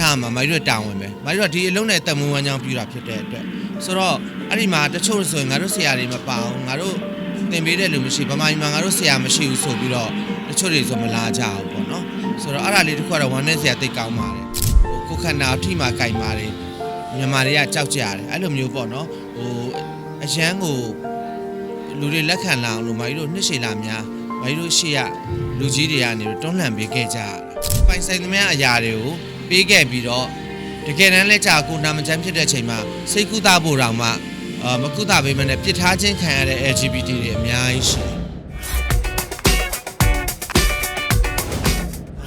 ထားမှာမိုင်းတို့တောင်းဝင်ပဲမိုင်းတို့ကဒီအလုံးနဲ့တက်မွေးဝမ်းကြောင်းပြတာဖြစ်တဲ့အတွက်ဆိုတော့အဲ့ဒီမှာတချို့ဆိုရင်ငါတို့ဆရာတွေမပါအောင်ငါတို့သင်ပေးတဲ့လူမရှိဗမာပြည်မှာငါတို့ဆရာမရှိဘူးဆိုပြီးတော့တချို့တွေဆိုမလာကြဘူးပေါ့နော်ဆိုတော့အဲ့ဒါလေးတစ်ခုကတော့ဝမ်းနဲ့ဆရာသိကောင်းပါတယ်ဟိုကိုယ်ခန္ဓာအထိမှကြိုင်ပါတယ်မြန်မာတွေကကြောက်ကြရတယ်အဲ့လိုမျိုးပေါ့နော်ဟိုအရန်ကိုလူတွေလက်ခံလာအောင်လို့မိုင်းတို့နှစ်ရှည်လာများမိုင်းတို့ရှေ့ရလူကြီးတွေကနေတော့တွန်းလှန်ပေးခဲ့ကြရတယ်။ပိုင်ဆိုင်သမျှအရာတွေကို ပေးခဲ့ပြီးတော့တကယ်တမ်းလက်ကြကိုနာမကျန်းဖြစ်တဲ့ချိန်မှာစိတ်ကူးတာဖို့တောင်မှအာမကူတာပေးမနဲ့ပြစ်ထားခြင်းခံရတဲ့ LGBT တွေအများကြီးရှိတယ်။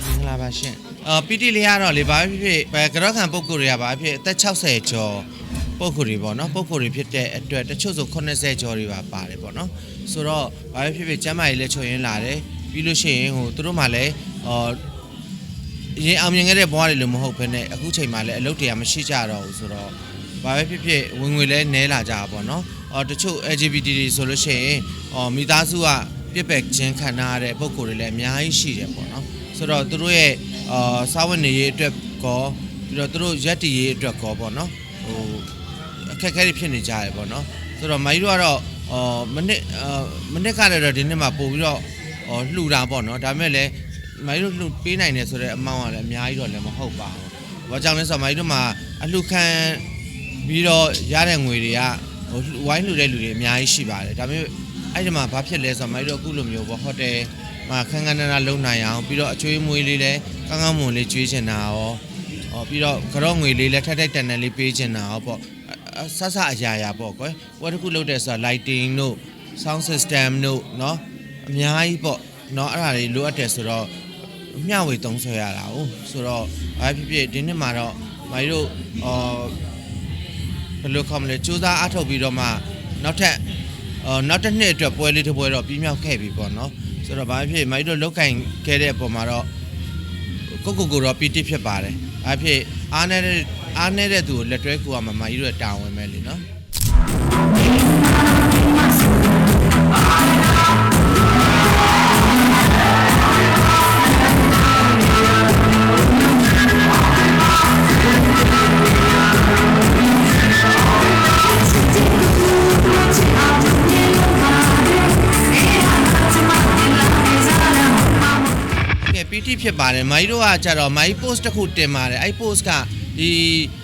မင်္ဂလာပါရှင်။အာပီတီလေးကတော့လေဘာဖြစ်ဖြစ်ပဲကြောက်ခံပုံကိုယ်တွေကဘာဖြစ်အသက်60ကျော်ပုံကိုယ်တွေပေါ့နော်ပုံကိုယ်တွေဖြစ်တဲ့အတွက်တချို့ဆို80ကျော်တွေပါပါတယ်ပေါ့နော်ဆိုတော့ဘာပဲဖြစ်ဖြစ်ကျမ်းမာရေးလည်းချုပ်ရင်းလာတယ်ပြီးလို့ရှိရင်ဟိုသူတို့မှလည်းအော် အရင်အောင်မြင်ခဲ့တဲ့ဘဝတွေလို့မဟုတ်ဘဲနဲ့အခုချိန်မှလည်းအလုပ်တရားမရှိကြတော့ဘူးဆိုတော့ဘာပဲဖြစ်ဖြစ်ဝင်ငွေလည်းနည်းလာကြတာပေါ့နော်အော်တချို့ LGBT တွေဆိုလို့ရှိရင်အော်မိသားစုကပြစ်ပယ်ခြင်းခံရတဲ့ပုံကိုယ်တွေလည်းအများကြီးရှိတယ်ပေါ့နော်ဆိုတော့သူတို့ရဲ့အာစာဝန်နေရေးအတွက်ကောပြီးတော့သူတို့ရက်တည်ရေးအတွက်ကောပေါ့နော်ဟိုအခက်အခဲတွေဖြစ်နေကြတယ်ပေါ့နော်ဆိုတော့မိုင်းတို့ကတော့အော်မနစ်အာမနစ်ကလည်းတော့ဒီနှစ်မှာပို့ပြီးတော့ဟောလှူတာပေါ့နော်ဒါပေမဲ့လည်း မိုင်းတို့လှူပေးနိုင်တယ်ဆိုတဲ့အမောင်းကလည်းအများကြီးတော့လည်းမဟုတ်ပါဘူးဘာကြောင့်လဲဆိုတော့မိုင်းတို့မှာအလှူခံပြီးတော့ရတဲ့ငွေတွေကဟိုလှူဝိုင်းလှူတဲ့လူတွေအများကြီးရှိပါတယ်ဒါပေမဲ့အဲ့ဒီမှာဘာဖြစ်လဲဆိုတော့မိုင်းတို့အခုလိုမျိုးပေါ့ဟိုတယ်မှာခန်းခန်းနာနာလုံနိုင်အောင်ပြီးတော့အကျွေးမွေးလေးလည်းကောင်းကောင်းမွန်လေးကျွေးချင်တာရောဟောပြီးတော့ကြော့ငွေလေးလည်းထက်ထက်တန်တန်လေးပေးချင်တာရောပေါ့ အဆဆအရာရာပေါ့ကွယ်ဝတ်တစ်ခုလုပ်တဲ့ဆိုတာ lighting တို့ sound system တို့เนาะအများကြီးပေါ့เนาะအဲ့ဒါတွေလိုအပ်တယ်ဆိုတော့ မျှဝေသုံးဆွဲရတာ哦ဆိုတော့ဘာဖြစ်ဖြစ်ဒီနှစ်မှာတော့မကြီးတို့အော်ဘယ်လိုခေါ်မလဲစူးစမ်းအားထုတ်ပြီးတော့မှနောက်ထပ်အော်နောက်တစ်နှစ်အတွက်ပွဲလေးတစ်ပွဲတော့ပြီးမြောက်ခဲ့ပြီပေါ့နော်ဆိုတော့ဘာဖြစ်မကြီးတို့လောက်ကင်ခဲ့တဲ့အပေါ်မှာတော့ကိုကိုကိုတော့ပီတိဖြစ်ပါတယ်ဘာဖြစ်အားနဲ့အားနဲ့တဲ့သူကိုလက်တွဲကူအောင်မမကြီးတို့တာဝန်ပဲလीနော် ဖြစ်ပါတယ်မိုင်းတို့ကကြတော့မိုင်း post တစ်ခုတင်ပါတယ်အဲ့ post ကဒီ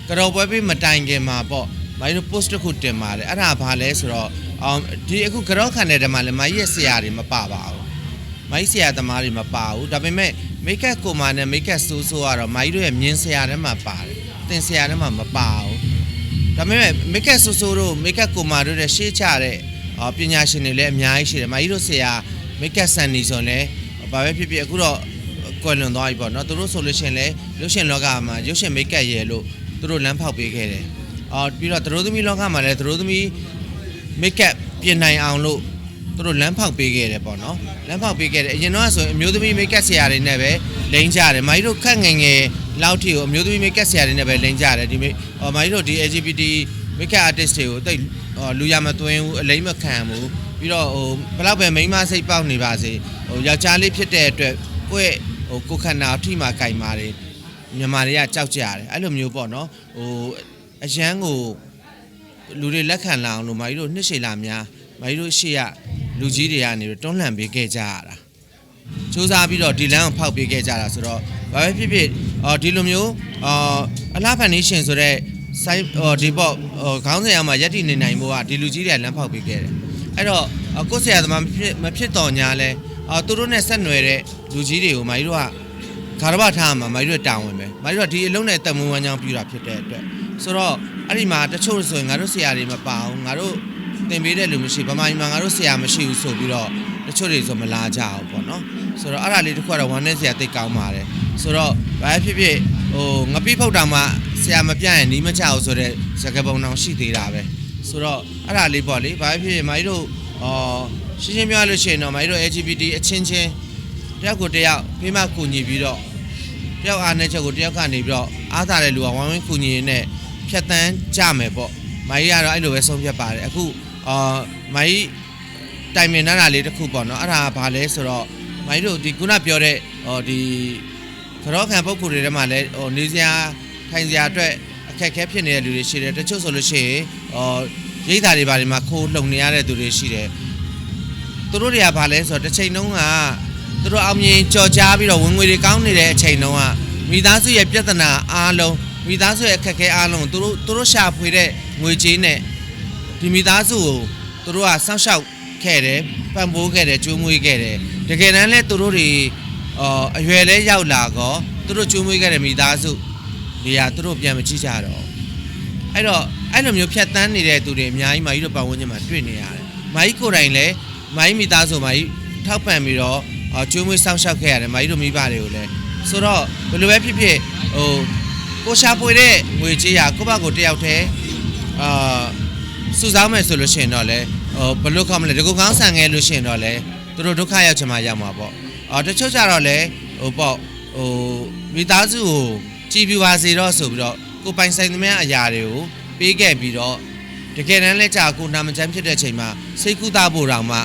ကြော်ပွဲပေးမတိုင်ခင်မှာပေါ့မိုင်းတို့ post တစ်ခုတင်ပါတယ်အဲ့ဒါဘာလဲဆိုတော့အောင်ဒီအခုကြောခံတဲ့တည်းမှာလည်းမိုင်းရဲ့ဆရာတွေမပါပါဘူးမိုင်းဆရာသမားတွေမပါဘူးဒါပေမဲ့မိတ်ကပ်ကိုမာနဲ့မိတ်ကပ်ဆိုးဆိုးကတော့မိုင်းတို့ရဲ့မြင်းဆရာထဲမှာပါတယ်တင်ဆရာထဲမှာမပါဘူးဒါပေမဲ့မိတ်ကက်ဆူဆူတို့မိတ်ကက်ကိုမာတို့တဲ့ရှေးချတဲ့အာပညာရှင်တွေလည်းအများကြီးရှိတယ်။မာကြီးတို့ဆရာမိတ်ကက်ဆန်နီဆိုရင်လည်းဘာပဲဖြစ်ဖြစ်အခုတော့ ကွယ်လွန်သွားပြီပေါ့နော်။သူတို့ဆိုလို့ရှိရင်လည်းရုပ်ရှင်လောကမှာရုပ်ရှင်မိတ်ကက်ရဲ့လို့သူတို့လမ်းဖောက်ပေးခဲ့တယ်။အော်ပြီးတော့သတို့သမီးလောကမှာလည်းသတို့သမီးမိတ်ကက်ပြင်နိုင်အောင်လို့သူတို့လမ်းဖောက်ပေးခဲ့တယ်ပေါ့နော်။လမ်းဖောက်ပေးခဲ့တယ်။အရင်တော့ဆိုရင်အမျိုးသမီးမိတ်ကက်ဆရာတွေနဲ့ပဲလိမ့်ကြတယ်။မာကြီးတို့ခက်ငယ်ငယ်လောက်ထိကိုအမျိုးသမီးမိတ်ကက်ဆရာတွေနဲ့ပဲလိမ့်ကြတယ်ဒီမိဟောမာကြီးတို့ဒီ LGBT makeup artist တွေကိုတိတ်ဟောလူရမသွင်းဘူးအလိမ့်မခံဘူးပြီးတော့ဟိုဘယ်တော့ပဲမိန်းမစိတ်ပေါက်နေပါစေဟိုယောက်ျားလေးဖြစ်တဲ့အတွက်ကိုယ့်ရဲ့ ဟိုကိုယ်ခန္ဓာအထိမှကြိုင်ပါတယ်မြန်မာတွေကကြောက်ကြရတယ်အဲ့လိုမျိုးပေါ့နော်ဟိုအရန်ကိုလူတွေလက်ခံလာအောင်လို့မာကြီးတို့နှစ်ရှည်လာများမာကြီးတို့ရှေ့ရလူကြီးတွေကနေတွန်းလှန်ပေးခဲ့ကြရတာစူးစမ်းပြီးတော့ဒီလမ်းကိုဖောက်ပေးခဲ့ကြတာဆိုတော့ဘာပဲဖြစ်ဖြစ်အော်ဒီလိုမျိုးအော်အလားဖန်နေရှင်ဆိုတော့စိုင်းဟောဒီပေါ့ဟောခေါင်းစဉ်အောင်မှာရက်တည်နေနိုင်ဖို့ကဒီလူကြီးတွေကလမ်းဖောက်ပေးခဲ့တယ်အဲ့တော့အော်ကိုယ့်ဆရာသမားမဖြစ်မဖြစ်တော်ညာလဲ အော်သူတို့နဲ့ဆက်နွယ်တဲ့လူကြီးတွေကိုမိုင်းတို့ကခါရဘထားမှာမိုင်းတို့တာဝန်ပဲမိုင်းတို့ကဒီအလုံးနဲ့တက်မွေးဝမ်းကြောင်းပြတာဖြစ်တဲ့အတွက်ဆိုတော့အဲ့ဒီမှာတချို့ဆိုရင်ငါတို့ဆရာတွေမပါအောင်ငါတို့သင်ပေးတဲ့လူမရှိဗမာပြည်မှာငါတို့ဆရာမရှိဘူးဆိုပြီးတော့တချို့တွေဆိုမလာကြဘူးပေါ့နော်ဆိုတော့အဲ့ဒါလေးတစ်ခုကတော့ဝမ်းနဲ့ဆရာသိကောင်းပါတယ်ဆိုတော့ဘာဖြစ်ဖြစ်ဟိုငပိဖုတ်တောင်မှဆရာမပြတ်ရင်နီးမချအောင်ဆိုတော့စကပုံတောင်ရှိသေးတာပဲဆိုတော့အဲ့ဒါလေးပေါ့လေဘာဖြစ်ဖြစ်မိုင်းတို့ အော်ရှင်းရှင်းပြောရလို့ရှိရင်တော့မိုင်းတို့ LGBT အချင်းချင်းတယောက်ကိုတယောက်ဖေးမကူညီပြီးတော့တယောက်အားနဲ့ချက်ကိုတယောက်ကနေပြီးတော့အားသာတဲ့လူကဝိုင်းဝန်းကူညီရင်းနဲ့ဖြတ်တန်းကြမယ်ပေါ့မိုင်းကတော့အဲ့လိုပဲဆုံးဖြတ်ပါတယ်အခုအာမိုင်းတိုင်မင်နာတာလေးတစ်ခုပေါ့နော်အဲ့ဒါကဘာလဲဆိုတော့မိုင်းတို့ဒီခုနပြောတဲ့ဟောဒီကြောခံပုဂ္ဂိုလ်တွေထဲမှာလည်းဟိုနေစရာထိုင်စရာအတွက်အခက်အခဲဖြစ်နေတဲ့လူတွေရှိတယ်တချို့ဆိုလို့ရှိရင်အော် ရိတ်တာတွေဘာတွေမှာခိုးလှုံနေရတဲ့သူတွေရှိတယ်သူတို့တွေကဘာလဲဆိုတော့တစ်ချိန်လုံးကသူတို့အောင်မြင်ကြော်ကြားပြီးတော့ဝင်ငွေတွေကောင်းနေတဲ့အချိန်တုန်းကမိသားစုရဲ့ပြဿနာအားလုံးမိသားစုရဲ့အခက်အခဲအားလုံးကိုသူတို့သူတို့ရှာဖွေတဲ့ငွေကြေးနဲ့ဒီမိသားစုကိုသူတို့ကစောင့်ရှောက်ခဲ့တယ်ပံ့ပိုးခဲ့တယ်ကျွေးမွေးခဲ့တယ်တကယ်တမ်းလဲသူတို့တွေအော်အရွယ်လဲရောက်လာကောသူတို့ကျွေးမွေးခဲ့တဲ့မိသားစုတွေကသူတို့ပြန်မကြည့်ကြတော့အဲ့တော့ အဲ့လိုမျိုးဖြတ်တန်းနေတဲ့သူတွေအများကြီးမာကြီးတို့ပတ်ဝန်းကျင်မှာတွေ့နေရတယ်။မာကြီးကိုယ်တိုင်လည်းမာကြီးမိသားစုမာကြီးထောက်ပံ့ပြီးတော့အာကျွေးမွေးစောင့်ရှောက်ခဲ့ရတယ်မာကြီးတို့မိဘတွေကိုလည်းဆိုတော့ဘယ်လိုပဲဖြစ်ဖြစ်ဟိုကိုရှာပွေတဲ့ငွေကြေးရကိုယ့်ဘက်ကိုတယောက်တည်းအာစုဆောင်းမယ်ဆိုလို့ရှိရင်တော့လေဟိုဘယ်လိုခေါ်မလဲဒီကုကောင်းဆန်ခဲ့လို့ရှိရင်တော့လေသူတို့ဒုက္ခရောက်ချင်မှရောက်မှာပေါ့အော်တချို့ကြတော့လေဟိုပေါ့ဟိုမိသားစုကိုကြည်ပြူပါစေတော့ဆိုပြီးတော့ကိုပိုင်ဆိုင်သမျှအရာတွေကို ပေးခဲ့ပြီးတော့တကယ်တမ်းလဲကြာကိုနာမကျန်းဖြစ်တဲ့အချိန်မှာစိတ်ကူးတာဖို့တောင်မှ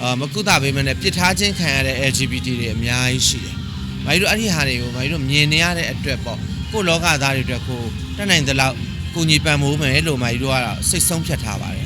အာမကူတာပေးမနဲ့ပြစ်ထားခြင်းခံရတဲ့ LGBT တွေအများကြီးရှိတယ်။မာကြီးတို့အဲ့ဒီဟာတွေကိုမာကြီးတို့မြင်နေရတဲ့အတွက်ပေါ့ကိုယ့်လောကသားတွေအတွက်ကိုတက်နိုင်သလောက်ကိုညီပံမိုးမယ်လို့မာကြီးတို့ကတော့စိတ်ဆုံးဖြတ်ထားပါတယ်